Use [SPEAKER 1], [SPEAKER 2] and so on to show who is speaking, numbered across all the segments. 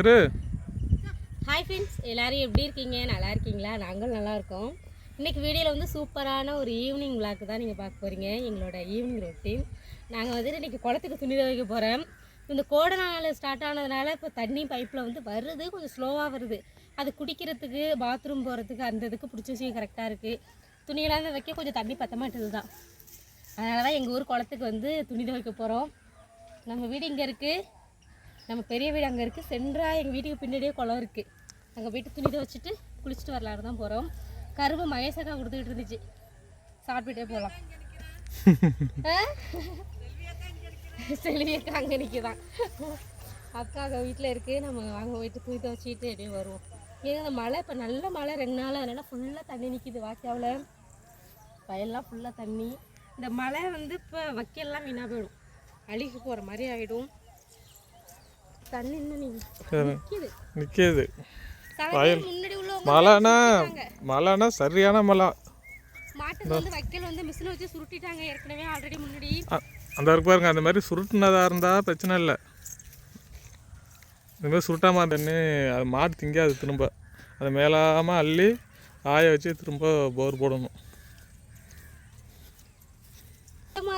[SPEAKER 1] இரு
[SPEAKER 2] hi friends எல்லாரும் எப்படி இருக்கீங்க நல்லா இருக்கீங்களா நாங்களும் நல்லா இருக்கோம் இன்னைக்கு வீடியோல வந்து சூப்பரான ஒரு ஈவினிங் விளாக் தான் நீங்கள் பார்க்க போகிறீங்க எங்களோட ஈவினிங் ரொட்டீன் நாங்கள் வந்துட்டு இன்றைக்கி குளத்துக்கு துணி துவைக்க போகிறோம் இந்த கோடை நாள் ஸ்டார்ட் ஆனதுனால இப்போ தண்ணி பைப்பில் வந்து வருது கொஞ்சம் ஸ்லோவாக வருது அது குடிக்கிறதுக்கு பாத்ரூம் போகிறதுக்கு அந்த இதுக்கு பிடிச்ச விஷயம் கரெக்டாக இருக்குது துணியெல்லாம் வைக்க கொஞ்சம் தண்ணி பற்ற மாட்டேது தான் அதனால தான் எங்கள் ஊர் குளத்துக்கு வந்து துணி துவைக்க போகிறோம் நம்ம வீடு இங்கே இருக்குது நம்ம பெரிய வீடு அங்கே இருக்குது சென்றாக எங்கள் வீட்டுக்கு பின்னாடியே குளம் இருக்குது அங்கே போய்ட்டு துணி துவச்சிட்டு குளிச்சுட்டு வரலாறு தான் போகிறோம் கரும்பு மகேசக்காக கொடுத்துக்கிட்டு இருந்துச்சு சாப்பிட்டுட்டே போகலாம் செலவியக்கா அங்கே நிற்கிதான் அக்கா அங்கே வீட்டில் இருக்குது நம்ம அங்கே போயிட்டு துணி துவச்சிட்டு அப்படியே வருவோம் ஏன்னா அந்த மழை இப்போ நல்ல மழை ரெண்டு நாள் அதனால் ஃபுல்லாக தண்ணி நிற்கிது வாக்கியாவில் வயல்லாம் ஃபுல்லாக தண்ணி இந்த மழை வந்து இப்போ வக்கெல்லாம் வீணாக போயிடும் அழுகி போகிற மாதிரி ஆகிடும்
[SPEAKER 1] நிற்கிது வயல் மழைனா மழைனா சரியான மழை அந்த இருக்கு பாருங்க அந்த மாதிரி சுருட்டுனதா இருந்தால் பிரச்சனை இல்லை இந்த மாதிரி சுருட்டாமல் தண்ணி அது மாடு திங்காது திரும்ப அதை மேலாமல் அள்ளி ஆய வச்சு திரும்ப போர் போடணும்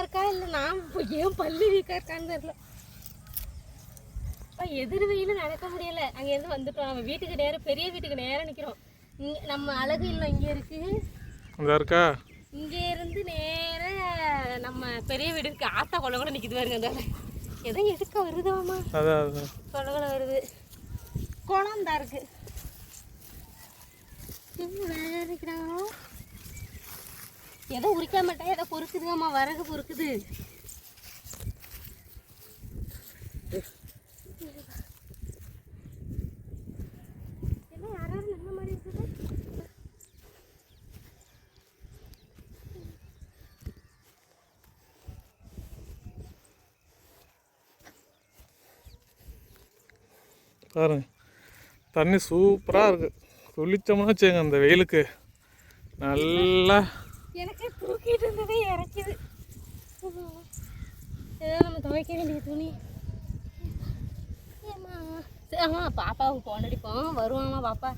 [SPEAKER 2] இருக்கா இல்லை நான் ஏன் பல்லு வீக்காக இருக்கான்னு தெரியல அப்பா எதிர் வெயிலும் நடக்க முடியல இருந்து வந்துட்டோம் நம்ம வீட்டுக்கு நேரம் பெரிய வீட்டுக்கு நேரம் நிக்கிறோம் இங்கே நம்ம அழகு இல்லை இங்க இருக்கு அங்கே இருக்கா இங்கே இருந்து நேர நம்ம பெரிய வீடு இருக்கு ஆத்தா கொள்ள கூட நிற்கிது பாருங்க அந்த எதை எடுக்க வருதாமா கொள்ள கொள்ள வருது குளம் தான் இருக்கு வேற இருக்கிறாங்களோ எதோ உரிக்க மாட்டேன் எதோ பொறுக்குதுமாம்மா வரகு பொறுக்குது
[SPEAKER 1] பாருங்க தண்ணி சூப்பராக இருக்குது குளித்தோம்னா வச்சுங்க அந்த வெயிலுக்கு நல்லா
[SPEAKER 2] எனக்கே தூக்கிட்டு இருந்ததே நம்ம துவைக்க வேண்டிய துணி பாப்பாவுக்கு அடிப்போம் பாப்பா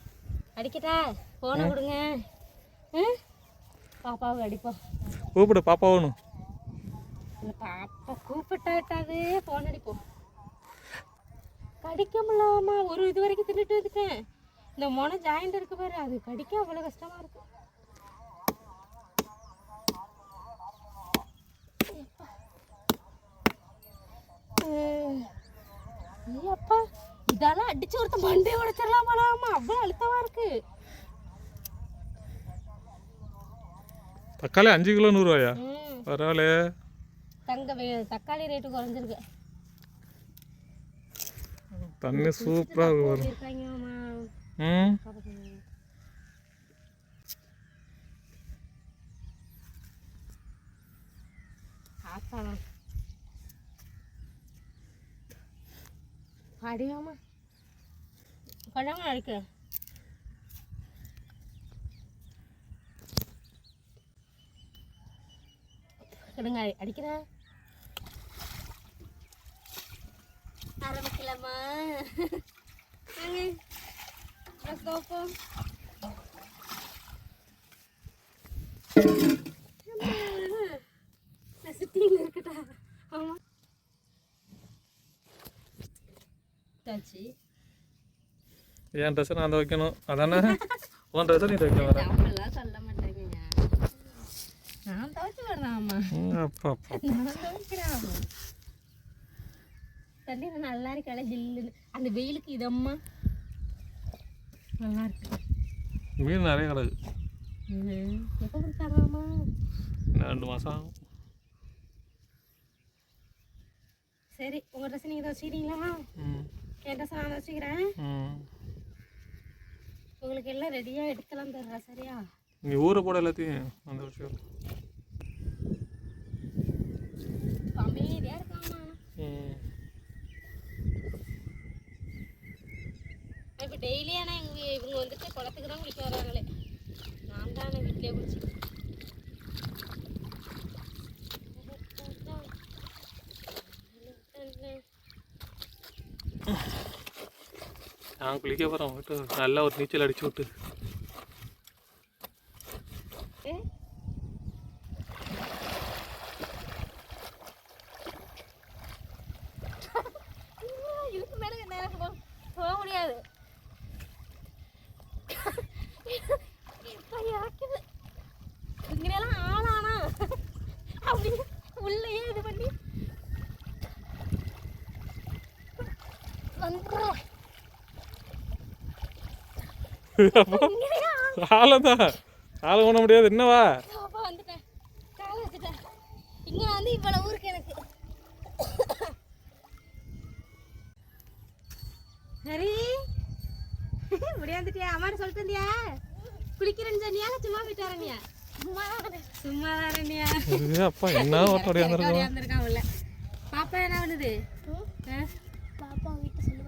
[SPEAKER 2] அடிக்கட்டா பாப்பாவுக்கு அடிப்போம் கூப்பிடு பாப்பா கூப்பிட்டாட்டாது போன் அடிப்போம் கடிக்க முடியாமா ஒரு இது வரைக்கும் திருட்டு வந்துட்டேன் இந்த மொனை ஜாயிண்ட் இருக்கு பாரு அது கடிக்க அவ்வளோ கஷ்டமாக இருக்கு அப்பா இதெல்லாம் அடிச்சு ஒருத்தன் மண்டே உடைச்சிடலாம் போலாமா அவ்வளோ அழுத்தமாக இருக்கு
[SPEAKER 1] தக்காளி அஞ்சு கிலோ நூறுரூவாயா பரவாயில்ல
[SPEAKER 2] தங்க தக்காளி ரேட்டு குறைஞ்சிருக்கு
[SPEAKER 1] Tani super. Hmm. Hah. Hah. Hah. Hah. Hah.
[SPEAKER 2] Hah. Hah. Hah. Hah. Hah. இருக்கட்டா ஆமாம் தாச்சி
[SPEAKER 1] என் ட்ரெஸ் நான் அதை வைக்கணும் அதானே உன் ட்ரெஸ் நீ துவைக்க வர
[SPEAKER 2] அப்படிலாம் சொல்ல மாட்டேங்க நான் துவைச்சு அப்பா நான் துவைக்கிறேன் கண்டு நல்லா இருக்கு ஜில்லுன்னு அந்த வெயிலுக்கு இதம்மா நல்லா இருக்கு
[SPEAKER 1] மீன் நிறைய கிடக்கு
[SPEAKER 2] எப்போ கொடுத்தாங்கம்மா
[SPEAKER 1] ரெண்டு மாதம் ஆகும்
[SPEAKER 2] சரி உங்க ட்ரெஸ் நீங்கள் துவச்சிக்கிறீங்களா என் ட்ரெஸ் நான் வச்சுக்கிறேன் உங்களுக்கு எல்லாம் ரெடியாக எடுத்துலாம் தர்றேன் சரியா
[SPEAKER 1] நீ ஊரை போட எல்லாத்தையும் அந்த விஷயம்
[SPEAKER 2] அமைதியாக இவங்க வந்துட்டு குளத்துக்கு தான் குளிக்க வராங்களே நான் தான் நான் வீட்டிலே குளிச்சேன்
[SPEAKER 1] நான் குளிக்க போகிறேன் நல்லா ஒரு நீச்சல் அடிச்சு விட்டு
[SPEAKER 2] இங்கெல்லாம் ஆளானா அப்படின்னு உள்ளேயே இது பண்ணி
[SPEAKER 1] ஆளந்தான் ஆள பண்ண முடியாது என்னவா
[SPEAKER 2] வந்துட்டேன் இங்க வந்து இவ்வளவு ஊருக்கு எனக்கு ஹரி முடியாந்துட்டியா அம்மா சொல்லிட்டு இருந்தியா குளிக்கிறேன்னு சொன்னியா சும்மா போயிட்டாரனியா சும்மா வரனியா
[SPEAKER 1] அப்பா என்ன ஓட்டோடி வந்திருக்கான் உள்ள
[SPEAKER 2] பாப்பா என்ன பண்ணுது பாப்பா வீட்டு சொல்லி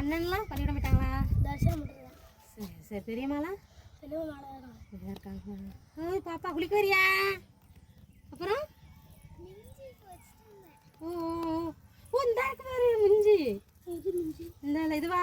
[SPEAKER 2] அண்ணன்லாம் பள்ளியிட மாட்டாங்களா சரி சரி பெரியம்மாலாம் இருக்காங்க பாப்பா குளிக்க அப்புறம் ஓ ஓ இந்த இருக்கு மிஞ்சி இந்த இதுவா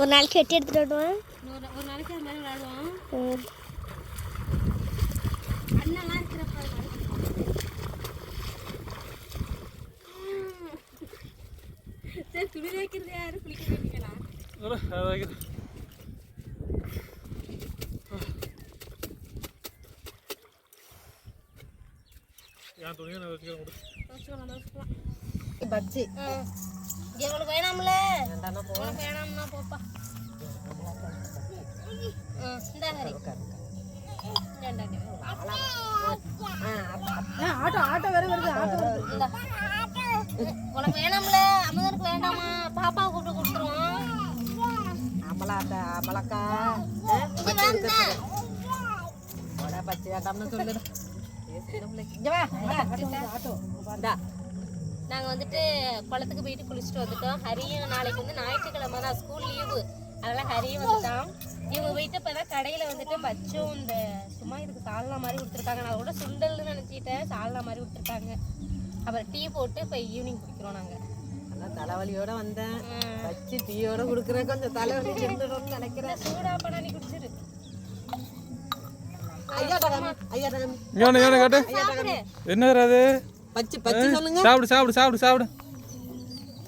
[SPEAKER 2] ஒரு நாளைக்கு எட்டு எடுத்துட்டு வருவேன் ஒரு நாளைக்கு அது மாதிரி விளையாடுவோம் அண்ணெல்லாம் இருக்கிறப்ப சரி துணி வைக்கிறது யாரும் குளிக்க வேண்டியங்களா
[SPEAKER 1] என் துணியை நான் வச்சுக்கிறேன்
[SPEAKER 2] பஜ்ஜி எங்களுக்கு வேணாம்ல உனக்கு வேணாம்னா போப்பா ஆட்டோ ஆட்டோ வேற வருது ஆட்டோ உனக்கு வேணாம்ல அமுதனுக்கு வேண்டாமா பாப்பா கூப்பிட்டு கொடுத்துருவோம் அமலாக்கா அமலாக்கா பச்சை ஆட்டாம்னு சொல்லுடா ஆட்டோ நாங்கள் வந்துட்டு குளத்துக்கு போயிட்டு குளிச்சுட்டு வந்துட்டோம் ஹரியும் நாளைக்கு வந்து ஞாயிற்றுக்கிழமை தான் ஸ்கூல் லீவு அதனால் ஹரியும் வந்துட்டான் இவங்க போயிட்டு இப்போ தான் கடையில் வந்துட்டு பச்சும் இந்த சும்மா இதுக்கு சால்னா மாதிரி கொடுத்துருக்காங்க நான் கூட சுண்டல்னு நினச்சிக்கிட்டேன் சால்னா மாதிரி கொடுத்துருக்காங்க அப்புறம் டீ போட்டு இப்போ ஈவினிங் குடிக்கிறோம் நாங்கள் தலைவலியோட வந்தேன் வச்சு டீயோட கொடுக்குறேன் கொஞ்சம் தலைவலி நினைக்கிறேன் ஐயா ஐயா என்ன அது பச்சை பச்சை சொல்லுங்க
[SPEAKER 1] சாப்பிடு சாப்பிடு சாப்பிடு சாப்பிடு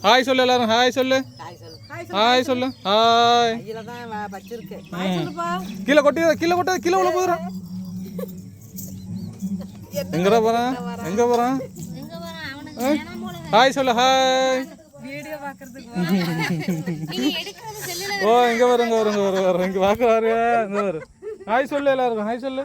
[SPEAKER 1] ஹாய் சொல்லு எல்லாரும் ஹாய் சொல்லு ஹாய் சொல்லு ஹாய் கீழே கொட்டி கீழே கொட்ட கீழே உள்ள போதுறான் எங்கடா போறான் எங்க போறான் ஹாய் சொல்லு ஹாய் ஓ இங்க வருங்க வருங்க வருங்க வருங்க இங்க பாக்குறாரு ஹாய் சொல்லு எல்லாருக்கும் ஹாய் சொல்லு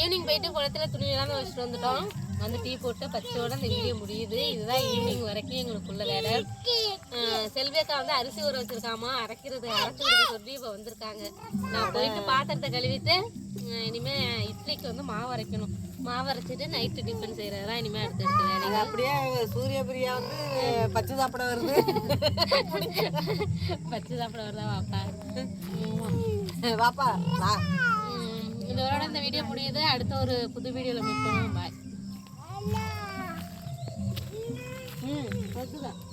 [SPEAKER 2] ஈவினிங் போயிட்டு குளத்துல துணி எல்லாமே வச்சுட்டு வந்துட்டோம் வந்து டீ போட்டு பச்சையோட இந்த வீடியோ முடியுது இதுதான் ஈவினிங் வரைக்கும் எங்களுக்குள்ள வேலை செல்வேக்கா வந்து அரிசி ஊற வச்சிருக்காமா அரைக்கிறது அரைச்சி கொடுக்க சொல்லி வந்திருக்காங்க நான் போயிட்டு பாத்திரத்தை கழுவிட்டு இனிமே இட்லிக்கு வந்து மாவு அரைக்கணும் மாவு அரைச்சிட்டு நைட்டு டிஃபன் செய்யறதா இனிமே அடுத்து அடுத்து வேலைங்க அப்படியே சூரிய பிரியா வந்து பச்சை சாப்பிட வருது பச்சை சாப்பிட வருதா வாப்பா வாப்பா வா இதோட இந்த வீடியோ முடியுது அடுத்த ஒரு புது வீடியோவில் மீட் பண்ணுவோம் பாய் ம் அதுதான்